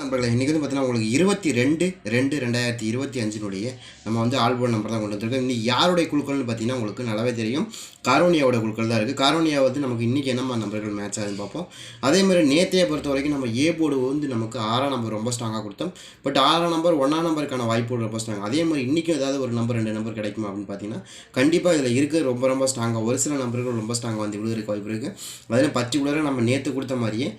நண்பர்களே இன்றைக்கி வந்து பார்த்தீங்கன்னா உங்களுக்கு இருபத்தி ரெண்டு ரெண்டு ரெண்டாயிரத்தி இருபத்தி அஞ்சினுடைய நம்ம வந்து ஆல்பம் நம்பர் தான் கொண்டு வந்திருக்கோம். இன்னைக்கு யாருடைய குழுக்கள்னு பார்த்தீங்கன்னா உங்களுக்கு நல்லாவே தெரியும். காரோனியாவோட குழுக்கள் தான் இருக்குது. காரோனியா வந்து நமக்கு இன்றைக்கி என்னம்மா நம்பர்கள் மேட்ச் ஆகுதுன்னு பார்ப்போம். அதே மாதிரி நேத்தையை பொறுத்த வரைக்கும் நம்ம ஏ போர்டு வந்து நமக்கு ஆறாம் நம்பர் ரொம்ப ஸ்ட்ராங்காக கொடுத்தோம். பட் ஆறாம் நம்பர் ஒன்றாம் நம்பருக்கான வாய்ப்பு ரொம்ப ஸ்ட்ராங் அதே மாதிரி இன்றைக்கும் ஏதாவது ஒரு நம்பர் ரெண்டு நம்பர் கிடைக்குமா அப்படின்னு பார்த்தீங்கன்னா கண்டிப்பாக இதில் இருக்க. ரொம்ப ரொம்ப ஸ்ட்ராங்காக ஒரு சில நம்பர்கள் ரொம்ப ஸ்ட்ராங்காக வந்து விழுகிறதுக்கு வாய்ப்பு இருக்குது அதில் பர்டிகுலராக நம்ம நேற்று கொடுத்த மாதிரியே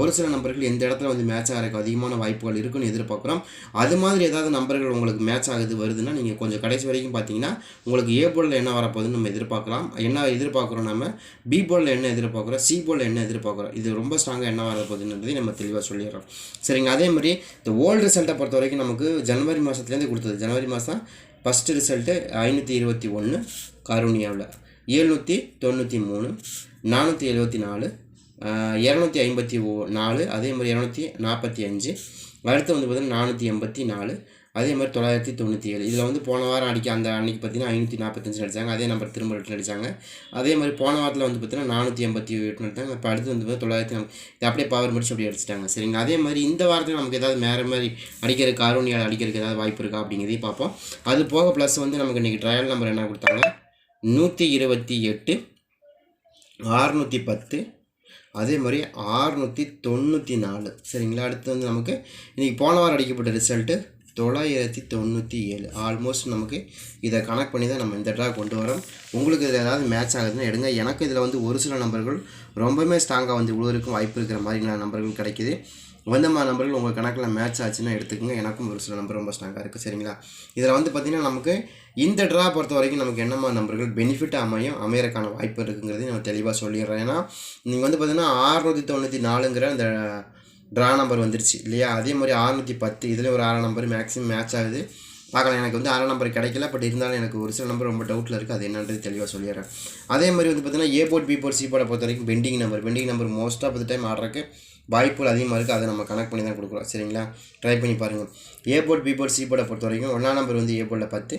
ஒரு சில நம்பர்கள் எந்த இடத்துல வந்து மேட்ச் ஆகிறதுக்கு அதிகமான வாய்ப்புகள் இருக்குன்னு எதிர்பார்க்குறோம். அது மாதிரி ஏதாவது நம்பர்கள் உங்களுக்கு மேட்ச் ஆகுது வருதுன்னா நீங்கள் கொஞ்சம் கடைசி வரைக்கும் பார்த்தீங்கன்னா உங்களுக்கு ஏ போர்டில் என்ன வரப்போகுதுன்னு நம்ம எதிர்பார்க்கலாம். என்ன எதிர்பார்க்குறோம் நம்ம பி போலில் என்ன எதிர்பார்க்குறோம்? சி போலில் என்ன எதிர்பார்க்குறோம்? இது ரொம்ப ஸ்ட்ராங்காக என்ன வரப்போகுதுன்றதை நம்ம தெளிவாக சொல்லிடுறோம். சரிங்க அதே மாதிரி இந்த ஓல்டு ரிசல்ட்டை பொறுத்த வரைக்கும் நமக்கு ஜனவரி மாதத்துலேருந்து கொடுத்தது. ஜனவரி மாதம் ஃபஸ்ட்டு ரிசல்ட்டு ஐநூற்றி இருபத்தி ஒன்று கருணியாவில். ஏழ்நூற்றி தொண்ணூற்றி மூணு நானூற்றி எழுபத்தி நாலு இரநூத்தி ஐம்பத்தி ஓ நாலு அதே மாதிரி இரநூத்தி நாற்பத்தி அஞ்சு அடுத்து வந்து பார்த்தீங்கன்னா நானூற்றி எண்பத்தி நாலு அதே மாதிரி தொள்ளாயிரத்தி தொண்ணூற்றி ஏழு. இதில் வந்து போன வாரம் அடிக்க அந்த அன்றைக்கி பார்த்தீங்கன்னா ஐநூற்றி நாற்பத்தஞ்சு அடித்தாங்க அதே நம்பர் திரும்ப ரிட்டன் அடித்தாங்க அதே மாதிரி போன வாரத்தில் வந்து பார்த்தீங்கன்னா நானூற்றி எண்பத்தி எட்டு அடித்தாங்க இப்போ அடுத்து வந்து தொள்ளாயிரத்தி இது அப்படியே பவர் முடிச்சு அப்படி அடிச்சிட்டாங்க. சரிங்க அதே மாதிரி இந்த வாரத்தில் நமக்கு ஏதாவது வேறு மாதிரி அடிக்கிற காரோனியால் அடிக்கிறதுக்கு ஏதாவது வாய்ப்பு இருக்கா அப்படிங்கிறதையும் பார்ப்போம். அது போக ப்ளஸ் வந்து நமக்கு இன்றைக்கி ட்ரையல் நம்பர் என்ன கொடுத்தாங்க நூற்றி இருபத்தி எட்டு ஆறுநூற்றி பத்து அதே மாதிரி ஆறுநூற்றி தொண்ணூற்றி நாலு. சரிங்களா? அடுத்து வந்து நமக்கு இன்றைக்கி போன வாரம் அடிக்கப்பட்ட ரிசல்ட்டு தொள்ளாயிரத்தி தொண்ணூற்றி ஏழு. ஆல்மோஸ்ட் நமக்கு இதை கனெக்ட் பண்ணி தான் நம்ம இந்த ட்ரா கொண்டு வரோம். உங்களுக்கு இதில் ஏதாவது மேட்ச் ஆகுதுன்னு எடுங்க. எனக்கு இதில் வந்து ஒரு சில நம்பர்கள் ரொம்பவுமே ஸ்ட்ராங்காக வந்து விழுவதற்கும் வாய்ப்பு இருக்கிற மாதிரி நம்பர்கள் கிடைக்குது. வந்த மாதிரி நம்பர்கள் உங்கள் கணக்கில் மேட்ச் ஆச்சுன்னா எடுத்துக்கோங்க. எனக்கும் ஒரு சில நம்பர் ரொம்ப ஸ்ட்ராங்காக இருக்குது சரிங்களா? இதில் வந்து பார்த்திங்கன்னா நமக்கு இந்த ட்ரா பொறுத்த வரைக்கும் நமக்கு என்னமா நம்பர்கள் பெனிஃபிட் அமையும் அமையறக்கான வாய்ப்பு இருக்குங்கிறதையும் நம்ம தெளிவாக சொல்லிடுறேன். ஏன்னா நீங்கள் வந்து பார்த்திங்கன்னா ஆறுநூற்றி தொண்ணூற்றி நாலுங்கிற அந்த ட்ரா நம்பர் வந்துருச்சு. இல்லையா? அதே மாதிரி அறநூற்றி பத்து இதில் ஒரு ஆறாம் நம்பர் மேக்ஸிமம் மேட்ச் ஆகுது. பார்க்கலாம். எனக்கு வந்து ஆறாம் நம்பர் கிடைக்கல பட் இருந்தாலும் எனக்கு ஒரு சில நம்பர் ரொம்ப டவுட்டில் இருக்குது அது என்னன்றது தெளிவாக சொல்லிடுறேன். அதே மாதிரி வந்து பார்த்தீங்கன்னா A board B board C போர்டை பொறுத்த வரைக்கும் pending number pending number most of the time ஆடுறதுக்கு வாய்ப்புகள் அதிகமாக இருக்குது அதை நம்ம கனெக்ட் பண்ணி தான் கொடுக்குறோம். சரிங்களா? ட்ரை பண்ணி பாருங்கள் A board B board C போர்டை பொறுத்த வரைக்கும் ஒன்றாம் நம்பர் வந்து ஏ போர்டில் பத்து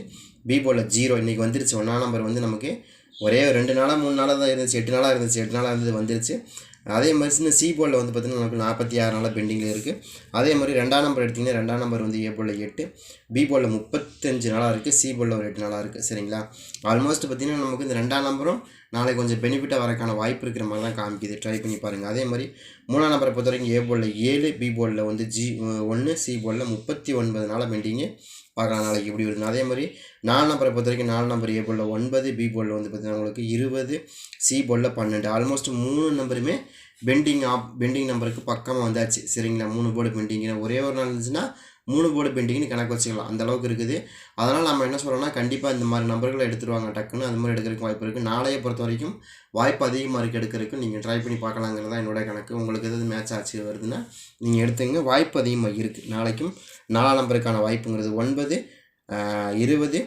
பி போர்டில் ஜீரோ இன்றைக்கி வந்துருச்சு. ஒன்றா நம்பர் வந்து நமக்கு ஒரே ஒரு ரெண்டு நாளாக மூணு நாளாக தான் இருந்துச்சு. எட்டு நாளாக இருந்துச்சு. எட்டு நாளாக இருந்தது வந்துருச்சு. அதே மாதிரி சின்ன சி போலில் வந்து பார்த்திங்கன்னா நமக்கு நாற்பத்தி ஆறு நாளாக பெண்டிங்கில் இருக்குது அதே மாதிரி ரெண்டாம் நம்பர் எடுத்திங்கன்னா ரெண்டாம் நம்பர் வந்து ஏ போலில் எட்டு பி போலில் முப்பத்தஞ்சு நாளாக இருக்குது சி போலில் ஒரு எட்டு நாளாக இருக்குது சரிங்களா? ஆல்மோஸ்ட் பார்த்திங்கன்னா நமக்கு இந்த ரெண்டாம் நம்பரும் நாளைக்கு கொஞ்சம் பெனிஃபிட்டாக வரக்கான வாய்ப்பு இருக்கிற மாதிரி தான் காமிக்குது. ட்ரை பண்ணி பாருங்கள் அதே மாதிரி மூணாம் நம்பரை பொறுத்த வரைக்கும் ஏ போலில் ஏழு பி போலில் வந்து ஜி ஒன்று சி போலில் முப்பத்தி ஒன்பது நாளாக பெண்டிங்கு பார்க்கலாம் நாளைக்கு எப்படி வருது அதே மாதிரி நாலு நம்பரை பொறுத்த வரைக்கும் நாலு நம்பர் ஏ போர்டில் ஒன்பது பி போர்டில் வந்து பார்த்தீங்கன்னா உங்களுக்கு இருபது சி போர்டில் பன்னெண்டு. ஆல்மோஸ்ட் மூணு நம்பருமே பெண்டிங் ஆப் பெண்டிங் நம்பருக்கு பக்கமாக வந்தாச்சு. சரிங்களா? மூணு போர்டு பெண்டிங்னா ஒரே ஒரு நாள் இருந்துச்சுன்னா மூணு போர்டு பெயிண்டிங்னு கணக்கு வச்சுக்கலாம். அந்த அளவுக்கு இருக்குது. அதனால் நம்ம என்ன சொல்லணும்னா கண்டிப்பாக இந்த மாதிரி நம்பர்களை எடுத்துருவாங்க டக்குன்னு. அது மாதிரி எடுக்கிறதுக்கு வாய்ப்பு இருக்குது நாளைய பொறுத்த வரைக்கும் வாய்ப்பு அதிகமாக இருக்குது எடுக்கிறதுக்கு நீங்கள் ட்ரை பண்ணி பார்க்கலாங்கிறது தான் என்னோட கணக்கு. உங்களுக்கு எதாவது மேட்ச் ஆச்சு வருதுன்னா நீங்கள் எடுத்துங்க வாய்ப்பு அதிகமாக இருக்குது நாளைக்கும் நாலாம் நம்பருக்கான வாய்ப்புங்கிறது ஒன்பது இருபது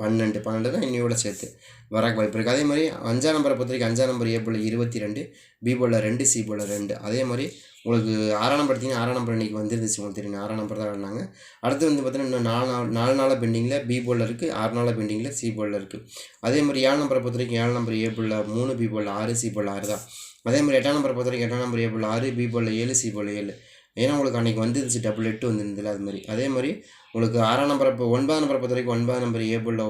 பன்னெண்டு பன்னெண்டு தான் இன்னையோட சேர்த்து. வரக்கு வாய்ப்பு இருக்குது அதே மாதிரி அஞ்சாம் நம்பரை பொறுத்த வரைக்கும் அஞ்சாம் நம்பர் ஏ போல் இருபத்தி ரெண்டு பி போல் ரெண்டு சி போல் ரெண்டு. அதே மாதிரி உங்களுக்கு ஆறாம் நம்பர் எடுத்தீங்கன்னா ஆறாம் நம்பர் இன்றைக்கி வந்துருந்துச்சு உங்களுக்கு தெரியும். ஆறாம் நம்பர் தான் ஆடினாங்க அடுத்து வந்து பார்த்தீங்கன்னா இன்னும் நாலு நாள் நாலு நாளாக பெண்டிங்கில் பி போலில் இருக்குது ஆறு நாளாக பெண்டிங்கில் சி போலில் இருக்குது அதே மாதிரி ஏழு நம்பரை பொறுத்த வரைக்கும் ஏழு நம்பர் ஏ போலில் மூணு பி போலில் ஆறு சி போலில் ஆறு தான். அதே மாதிரி எட்டாம் நம்பரை பொறுத்த வரைக்கும் எட்டாம் நம்பர் ஏ போல் ஆறு பி போலில் ஏழு சி போலில் ஏழு. ஏன்னா உங்களுக்கு அன்றைக்கி வந்துருந்துச்சு டபுள் எட்டு வந்துருந்துல அது மாதிரி. அதே மாதிரி உங்களுக்கு ஆறாம் நம்பரை இப்போ ஒன்பதாம் நம்பரை பொறுத்த வரைக்கும் ஒன்பதாம் நம்பர் ஏ போலில்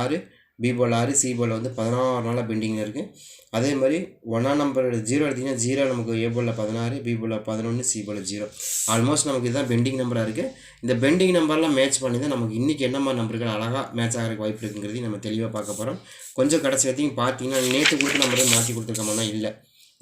ஆறு பி போல் ஆறு சி போல் வந்து பதினாறு நாளாக பெண்டிங்கில் இருக்குது அதே மாதிரி ஒன்றாம் நம்பர் ஜீரோ எடுத்திங்கன்னா ஜீரோ நமக்கு ஏ போலில் பதினாறு பி போலில் பதினொன்று சி போல் ஜீரோ ஆல்மோஸ்ட் நமக்கு இதுதான் பெண்டிங் நம்பராக இருக்குது இந்த பெண்டிங் நம்பர்லாம் மேட்ச் பண்ணி தான் நமக்கு இன்றைக்கி என்ன மாதிரி நம்பர்கள் அழகாக மேட்ச் ஆகிறதுக்கு வாய்ப்பு இருக்குங்கிறதையும் நம்ம தெளிவாக பார்க்க போகிறோம் கொஞ்சம் கடைசி வரைக்கும் பார்த்தீங்கன்னா நேற்று கொடுத்து நம்பரை மாற்றி கொடுத்துருக்கோம்னா இல்லை.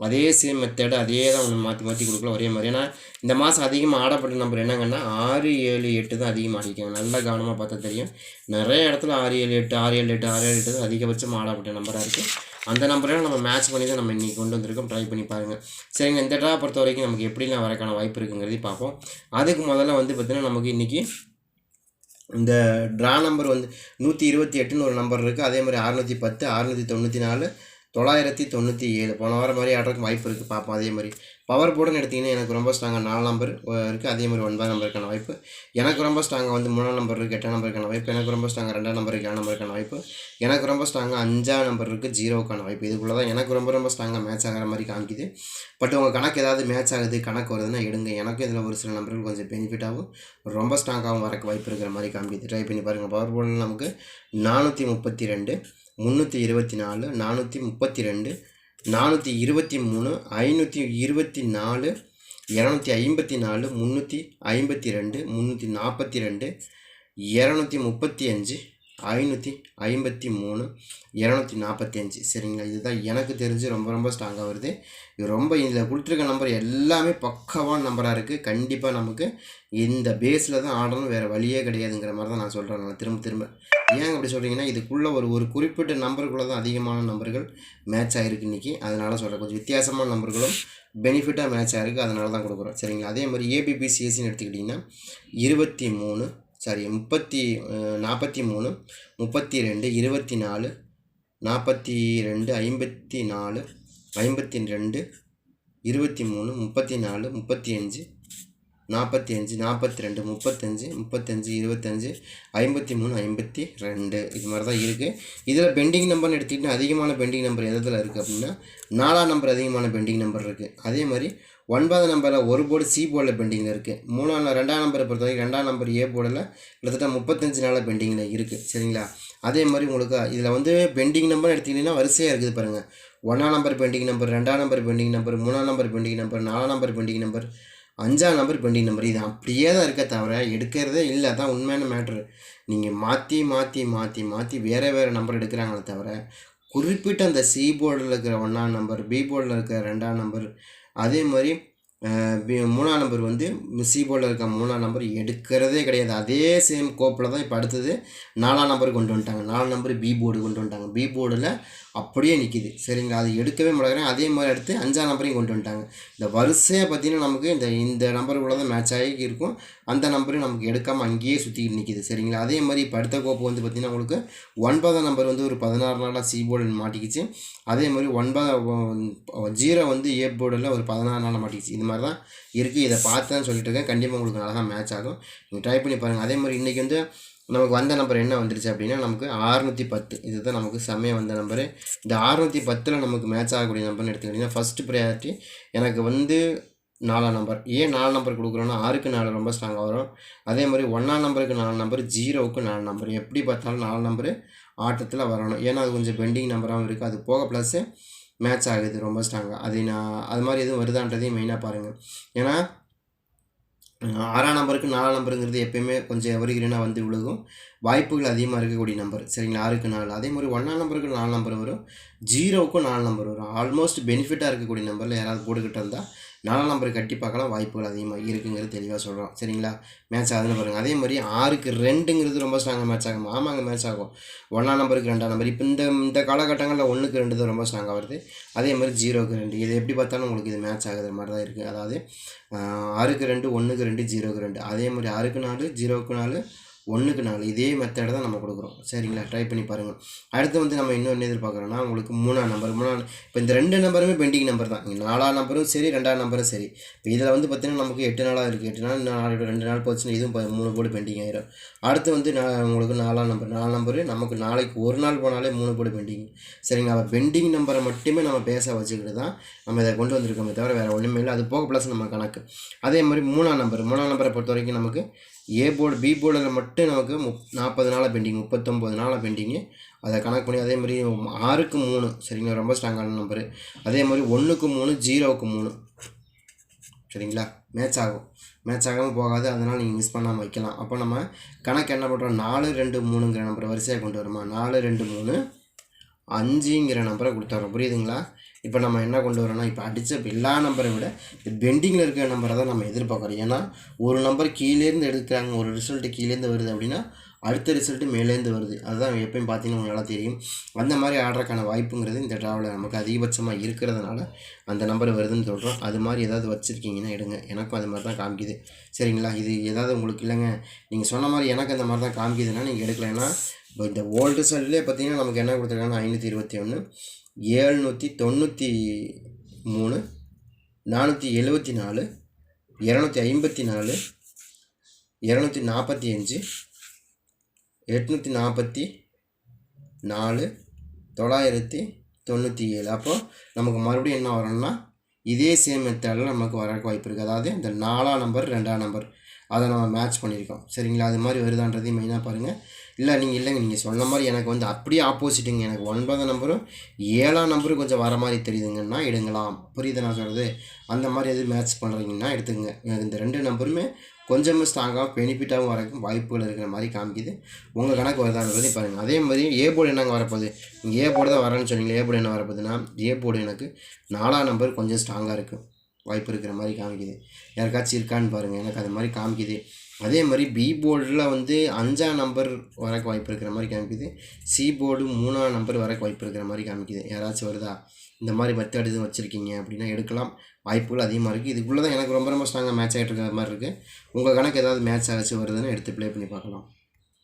அதே சேம் மெத்தேடு அதே தான் உங்களுக்கு மாற்றி மாற்றி கொடுக்கல ஒரே மாதிரி. ஏன்னா இந்த மாதம் அதிகமாக ஆடப்பட்ட நம்பர் என்னங்கன்னா ஆறு ஏழு எட்டு தான் அதிகமாக ஆடிக்காங்க நல்லா கவனமாக பார்த்தா தெரியும். நிறைய இடத்துல ஆறு ஏழு எட்டு ஆறு ஏழு எட்டு ஆறு ஏழு எட்டு தான் அதிகபட்சமாக ஆடப்பட்ட நம்பராக இருக்குது அந்த நம்பரையும் நம்ம மேட்ச் பண்ணி தான் நம்ம இன்றைக்கி கொண்டு வந்திருக்கோம். ட்ரை பண்ணி பாருங்கள் சரிங்க இந்த ட்ரா பொறுத்த வரைக்கும் நமக்கு எப்படிலாம் வரக்கான வாய்ப்பு இருக்குங்கிறதையும் பார்ப்போம். அதுக்கு முதல்ல வந்து பார்த்திங்கன்னா நமக்கு இன்றைக்கி இந்த ட்ரா நம்பர் வந்து நூற்றி இருபத்தி எட்டுன்னு ஒரு நம்பர் இருக்குது அதே மாதிரி அறுநூற்றி பத்து அறுநூற்றி தொண்ணூற்றி நாலு தொள்ளாயிரத்தி தொண்ணூற்றி ஏழு. போன வாரம் மாதிரி ஆடுறதுக்கு வாய்ப்பு இருக்குது பார்ப்போம் அதே மாதிரி பவர் போர்டுன்னு எடுத்திங்கன்னா எனக்கு ரொம்ப ஸ்ட்ராங்காக நாலு நம்பர் இருக்குது அதே மாதிரி ஒன்பது நம்பருக்கான வாய்ப்பு. எனக்கு ரொம்ப ஸ்ட்ராங்காக வந்து மூணாம் நம்பர் இருக்குது எட்டாம் நம்பருக்கான வாய்ப்பு. எனக்கு ரொம்ப ஸ்ட்ராங்காக ரெண்டாம் நம்பர் ஏழாம் நம்பருக்கான வாய்ப்பு. எனக்கு ரொம்ப ஸ்ட்ராங்காக அஞ்சாம் நம்பர் இருக்குது ஜீரோக்கான வாய்ப்பு. இதுக்குள்ளே தான் எனக்கு ரொம்ப ரொம்ப ஸ்ட்ராங்காக மேட்ச் ஆகிற மாதிரி காமிக்குது. பட் உங்கள் கணக்கு ஏதாவது மேட்ச் ஆகுது கணக்கு வருதுன்னா எடுங்க. எனக்கும் இதில் ஒரு சில நம்பர்கள் கொஞ்சம் பெனிஃபிட்டாகவும் ரொம்ப ஸ்ட்ராங்காகவும் வரக்கு வாய்ப்பு இருக்கிற மாதிரி காமிக்குது. ட்ரை பண்ணி பாருங்கள் பவர் போர்டில் நமக்கு நானூற்றி முப்பத்தி ரெண்டு முந்நூற்றி இருபத்தி நாலு நானூற்றி முப்பத்தி ரெண்டு நானூற்றி இருபத்தி மூணு ஐநூற்றி இருபத்தி நாலு இரநூத்தி ஐம்பத்தி நாலு முந்நூற்றி ஐம்பத்தி ரெண்டு முந்நூற்றி நாற்பத்தி ரெண்டு இரநூத்தி முப்பத்தி அஞ்சு ஐநூற்றி ஐம்பத்தி மூணு இரநூத்தி நாற்பத்தி அஞ்சு சரிங்களா? இதுதான் எனக்கு தெரிஞ்சு ரொம்ப ரொம்ப ஸ்ட்ராங்காக வருது. இது ரொம்ப இதில் கொடுத்துருக்க நம்பர் எல்லாமே பக்கவான நம்பராக இருக்குது கண்டிப்பாக நமக்கு இந்த பேஸில் தான் ஆடணும். வேறு வழியே கிடையாதுங்கிற மாதிரி தான் நான் சொல்கிறேன் நான் திரும்ப திரும்ப. ஏன் அப்படி சொல்கிறீங்கன்னா இதுக்குள்ளே ஒரு ஒரு குறிப்பிட்ட நம்பருக்குள்ளே தான் அதிகமான நம்பர்கள் மேட்ச் ஆகிருக்கு இன்றைக்கி அதனால் சொல்கிறேன் கொஞ்சம் வித்தியாசமான நம்பர்களும் பெனிஃபிட்டாக மேட்ச் ஆகிருக்கு அதனால தான் கொடுக்குறோம். சரிங்களா? அதே மாதிரி ஏபிபிசிஎஸ்சின்னு எடுத்துக்கிட்டிங்கன்னா இருபத்தி மூணு சாரி முப்பத்தி நாற்பத்தி மூணு முப்பத்தி ரெண்டு இருபத்தி நாலு நாற்பத்தி ரெண்டு ஐம்பத்தி நாலு ஐம்பத்தி ரெண்டு இருபத்தி மூணு முப்பத்தி நாலு முப்பத்தி அஞ்சு நாற்பத்தி அஞ்சு நாற்பத்தி ரெண்டு முப்பத்தஞ்சு முப்பத்தஞ்சு இருபத்தஞ்சு ஐம்பத்தி மூணு ஐம்பத்தி ரெண்டு இது மாதிரி தான் இருக்குது இதில் பெண்டிங் நம்பர்னு எடுத்துக்கிட்டிங்கன்னா அதிகமான பெண்டிங் நம்பர் எதில் இருக்குது அப்படின்னா நாலாம் நம்பர் அதிகமான பெண்டிங் நம்பர் இருக்குது அதே மாதிரி ஒன்பதாம் நம்பரில் ஒரு போர்டு சி போர்டில் பெண்டிங்கில் இருக்குது மூணாம் ரெண்டாம் நம்பரை பொறுத்த வரைக்கும் ரெண்டாம் நம்பர் ஏ போர்டில் கிட்டத்தட்ட முப்பத்தஞ்சு நாளில் பெண்டிங்கில் இருக்குது சரிங்களா? அதே மாதிரி உங்களுக்கு இதில் வந்து பெண்டிங் நம்பர் எடுத்திங்கன்னா வரிசையாக இருக்குது பாருங்கள் ஒன்றாம் நம்பர் பெண்டிங் நம்பர் ரெண்டாம் நம்பர் பெண்டிங் நம்பர் மூணாம் நம்பர் பெண்டிங் நம்பர் நாலாம் நம்பர் பெண்டிங் நம்பர் அஞ்சாம் நம்பர் பெண்டிங் நம்பர் இது அப்படியே தான் இருக்க தவிர எடுக்கிறதே இல்லை. தான் உண்மையான மேட்ரு நீங்கள் மாற்றி மாற்றி மாற்றி மாற்றி வேறு வேறு நம்பர் எடுக்கிறாங்களே தவிர குறிப்பிட்ட அந்த சி போர்டில் இருக்கிற ஒன்றாம் நம்பர் பி போர்டில் இருக்கிற ரெண்டாம் நம்பர் அதே மாதிரி மூணாம் நம்பர் வந்து சி போர்டில் இருக்க மூணாம் நம்பர் எடுக்கிறதே கிடையாது. அதே சேம் கோப்பில் தான் இப்போ அடுத்தது நாலாம் நம்பர் கொண்டு வந்துட்டாங்க. நாலாம் நம்பர் பி போர்டு கொண்டு வந்துட்டாங்க. பி போர்டில் அப்படியே நிற்கிது சரிங்களா? அது எடுக்கவே முடியாது அதே மாதிரி அடுத்து அஞ்சாம் நம்பரையும் கொண்டு வந்துட்டாங்க. இந்த வரிசையாக பார்த்தீங்கன்னா நமக்கு இந்த இந்த நம்பருக்குள்ளே தான் மேட்ச் ஆகி இருக்கும். அந்த நம்பரும் நமக்கு எடுக்காமல் அங்கேயே சுற்றிக்கிட்டு நிற்கிது சரிங்களா? அதே மாதிரி இப்போ அடுத்த கோப்பு வந்து பார்த்திங்கன்னா உங்களுக்கு ஒன்பதாம் நம்பர் வந்து ஒரு பதினாறு நாளாக சி போர்டில் மாட்டிக்கிச்சு. அதே மாதிரி ஒன்பதாம் ஜீரோ வந்து ஏ போர்டில் ஒரு பதினாறு நாளாக மாட்டிக்கிச்சு. இந்த மாதிரி தான் இருக்குது இதை பார்த்து தான் சொல்லிட்டு இருக்கேன். கண்டிப்பாக உங்களுக்கு நல்லா தான் மேட்ச் ஆகும். நீங்கள் ட்ரை பண்ணி பாருங்கள் அதே மாதிரி இன்றைக்கி வந்து நமக்கு வந்த நம்பர் என்ன வந்துருச்சு அப்படின்னா நமக்கு ஆறுநூற்றி பத்து. இதுதான் நமக்கு செம்மையாக வந்த நம்பரு இந்த ஆறுநூற்றி பத்தில் நமக்கு மேட்ச் ஆகக்கூடிய நம்பர்னு எடுத்துக்கிட்டிங்கன்னா ஃபஸ்ட்டு ப்ரையாரிட்டி எனக்கு வந்து நாலாம் நம்பர் ஏன் நாலு நம்பர் கொடுக்குறோன்னா ஆறுக்கு நாலு ரொம்ப ஸ்ட்ராங்காக வரும். அதே மாதிரி ஒன்றாம் நம்பருக்கு நாலு நம்பர் ஜீரோவுக்கு நாலு நம்பர் எப்படி பார்த்தாலும் நாலு நம்பரு ஆட்டத்தில் வரணும். ஏன்னா அது கொஞ்சம் பெண்டிங் நம்பராகவும் இருக்குது அது போக ப்ளஸ்ஸு மேட்ச் ஆகுது ரொம்ப ஸ்ட்ராங்காக அது நான் அது மாதிரி எதுவும் வருதான்றதையும் மெயினாக பாருங்கள் ஏன்னா ஆறாம் நம்பருக்கு நாலாம் நம்பருங்கிறது எப்பயுமே கொஞ்சம் எவரிகிரீனாக வந்து விழுகும். வாய்ப்புகள் அதிகமாக இருக்கக்கூடிய நம்பர் சரிங்களா? ஆறுக்கு நாலு. அதே மாதிரி ஒன்றாம் நம்பருக்கு நாலு நம்பர் வரும். ஜீரோவுக்கும் நாலு நம்பர் வரும். ஆல்மோஸ்ட் பெனிஃபிட்டாக இருக்கக்கூடிய நம்பரில் யாராவது போட்டுக்கிட்டு இருந்தால் நாலாம் நம்பர் கட்டி பார்க்கலாம் வாய்ப்புகள் அதிகமாக இருக்குங்கிறது தெளிவாக சொல்கிறோம் சரிங்களா? மேட்ச் ஆகுதுன்னு பாருங்கள் அதே மாதிரி ஆறுக்கு ரெண்டுங்கிறது ரொம்ப ஸ்ட்ராங்காக மேட்ச் ஆகும். ஆமாங்க மேட்ச் ஆகும். ஒன்றாம் நம்பருக்கு ரெண்டாம் நம்பர். இப்போ இந்த இந்த காலகட்டங்களில் ஒன்றுக்கு ரெண்டு தான் ரொம்ப ஸ்ட்ராங்காக வருது. அதே மாதிரி ஜீரோக்கு ரெண்டு. இது எப்படி பார்த்தாலும் உங்களுக்கு இது மேட்ச் ஆகுது மாதிரி தான் இருக்குது அதாவது ஆறுக்கு ரெண்டு ஒன்றுக்கு ரெண்டு ஜீரோக்கு ரெண்டு. அதே மாதிரி ஆறுக்கு நாலு ஜீரோக்கு நாலு ஒன்றுக்கு நாலு. இதே மெத்தடை தான் நம்ம கொடுக்குறோம். சரிங்களா? ட்ரை பண்ணி பாருங்கள் அடுத்து வந்து நம்ம இன்னொன்று எதிர்பார்க்குறோன்னா உங்களுக்கு மூணாம் நம்பர் மூணாம் இப்போ இந்த ரெண்டு நம்பருமே பெண்டிங் நம்பர் தான். இங்கே நாலாம் நம்பரும் சரி ரெண்டாம் நம்பரும் சரி. இப்போ இதில் வந்து பார்த்திங்கன்னா நமக்கு எட்டு நாளாக இருக்குது எட்டு நாள் நாலு ரெண்டு நாள் போச்சுன்னா இதுவும் மூணு போடு பெண்டிங் ஆயிரும். அடுத்து வந்து நான் உங்களுக்கு நாலாம் நம்பர் நாலு நம்பரு நமக்கு நாளைக்கு ஒரு நாள் போனாலே மூணு போடு பெண்டிங் சரிங்களா? அப்போ பெண்டிங் நம்பரை மட்டுமே நம்ம பேச வச்சுக்கிட்டு தான் நம்ம இதை கொண்டு வந்திருக்கோமே தவிர வேறு ஒன்றுமே இல்லை. அது போக ப்ளஸ் நம்ம கணக்கு. அதே மாதிரி மூணாம் நம்பர் மூணாம் நம்பரை பொறுத்த வரைக்கும் நமக்கு ஏ போர்டு பி போர்டில் மட்டும் நமக்கு முப் நாற்பது நாளாக பெண்டிங் முப்பத்தொம்போது நாளாக பெண்டிங்கு அதை கணக்கு பண்ணி அதே மாதிரி ஆறுக்கு மூணு சரிங்களா? ரொம்ப ஸ்ட்ராங்கான நம்பரு அதே மாதிரி ஒன்றுக்கு மூணு ஜீரோவுக்கு மூணு. சரிங்களா? மேட்ச் ஆகும். மேட்ச் ஆகாமல் போகாது. அதனால் நீங்கள் மிஸ் பண்ணாமல் வைக்கலாம். அப்போ நம்ம கணக்கு என்ன பண்ணுறோம் நாலு ரெண்டு மூணுங்கிற நம்பரை வரிசையாக கொண்டு வருமா? நாலு ரெண்டு மூணு. அஞ்சுங்கிற நம்பரை கொடுத்துட்றோம் புரியுதுங்களா? இப்போ நம்ம என்ன கொண்டு வரோம்னா இப்போ அடித்த எல்லா நம்பரை விட பெண்டிங்கில் இருக்கிற நம்பரை தான் நம்ம எதிர்பார்க்குறோம். ஏன்னா ஒரு நம்பர் கீழேருந்து எடுக்கிறாங்க ஒரு ரிசல்ட்டு கீழேருந்து வருது அப்படின்னா அடுத்த ரிசல்ட்டு மேலேருந்து வருது. அதுதான் எப்பயும் பார்த்தீங்கன்னா நல்லா தெரியும். அந்த மாதிரி ஆடுறதுக்கான வாய்ப்புங்கிறது இந்த ட்ராவலில் நமக்கு அதிகபட்சமாக இருக்கிறதுனால அந்த நம்பர் வருதுன்னு சொல்கிறோம் அது மாதிரி ஏதாவது வச்சுருக்கீங்கன்னா எடுங்க. எனக்கும் அது மாதிரி தான் காமிக்குது. சரிங்களா? இது ஏதாவது உங்களுக்கு இல்லைங்க. நீங்கள் சொன்ன மாதிரி எனக்கு அந்த மாதிரி தான் காமிக்குதுன்னா நீங்கள் எடுக்கலைன்னா இப்போ இந்த ஓல்டு ரிசல்ட்லேயே பார்த்தீங்கன்னா நமக்கு என்ன கொடுத்துருக்காங்கன்னா ஐநூற்றி இருபத்தி ஒன்று ஏழ்நூற்றி தொண்ணூற்றி மூணு நானூற்றி எழுபத்தி நாலு இரநூத்தி ஐம்பத்தி நாலு இரநூத்தி நாற்பத்தி அஞ்சு எட்நூற்றி நாற்பத்தி நாலு தொள்ளாயிரத்தி தொண்ணூற்றி ஏழு. அப்போது நமக்கு மறுபடியும் என்ன வரணும்னா இதே சேம் மெத்தடில் நமக்கு வரக்கு வாய்ப்பு இருக்குது அதாவது இந்த நாலாம் நம்பர் ரெண்டாம் நம்பர் அதை நம்ம மேட்ச் பண்ணியிருக்கோம். சரிங்களா? அது மாதிரி வருதான்றதையும் மெயினாக பாருங்கள் இல்லை நீங்கள் இல்லைங்க. நீங்கள் சொன்ன மாதிரி எனக்கு வந்து அப்படியே ஆப்போசிட்டுங்க எனக்கு ஒன்பதாம் நம்பரும் ஏழாம் நம்பரும் கொஞ்சம் வர மாதிரி தெரியுதுங்கன்னா எடுங்கலாம். புரியுது நான் சொல்கிறது அந்த மாதிரி எது மேட்ச் பண்ணுறீங்கன்னா எடுத்துக்கங்க. எனக்கு இந்த ரெண்டு நம்பருமே கொஞ்சமும் ஸ்ட்ராங்காக பெனிஃபிட்டாகவும் வரக்கும் வாய்ப்புகள் இருக்கிற மாதிரி காமிக்குது. உங்கள் கணக்கு வருதான்றதை பாருங்கள் அதே மாதிரி ஏ போர்டு என்னங்க வரப்போகுது? நீங்கள் ஏ போர்டு தான் வரேன்னு சொன்னீங்க ஏ போர்டு என்ன வரப்போகுதுன்னா ஏ போர்டு எனக்கு நாலாம் நம்பர் கொஞ்சம் ஸ்ட்ராங்காக இருக்கும். வாய்ப்பு இருக்கிற மாதிரி காமிக்குது. யாருக்காச்சும் இருக்கான்னு பாருங்கள் எனக்கு அது மாதிரி காமிக்குது. அதே மாதிரி பி போர்டில் வந்து அஞ்சாம் நம்பர் வரக்கு வாய்ப்பு இருக்கிற மாதிரி காமிக்குது. சி போர்டு மூணாம் நம்பர் வரக்கு வாய்ப்பு இருக்கிற மாதிரி காமிக்குது. யாராச்சும் வருதா? இந்த மாதிரி மெத்தட் எதுவும் வச்சுருக்கீங்க அப்படின்னா எடுக்கலாம். வாய்ப்புகள் அதிகமாக இருக்குது இதுக்குள்ளே தான் எனக்கு ரொம்ப ரொம்ப ஸ்ட்ராங்காக மேட்ச் ஆகிட்டு இருக்கிற மாதிரி இருக்குது உங்கள் கணக்கு ஏதாவது மேட்ச் ஆகிச்சு வருதுன்னு எடுத்து ப்ளே பண்ணி பார்க்கலாம்.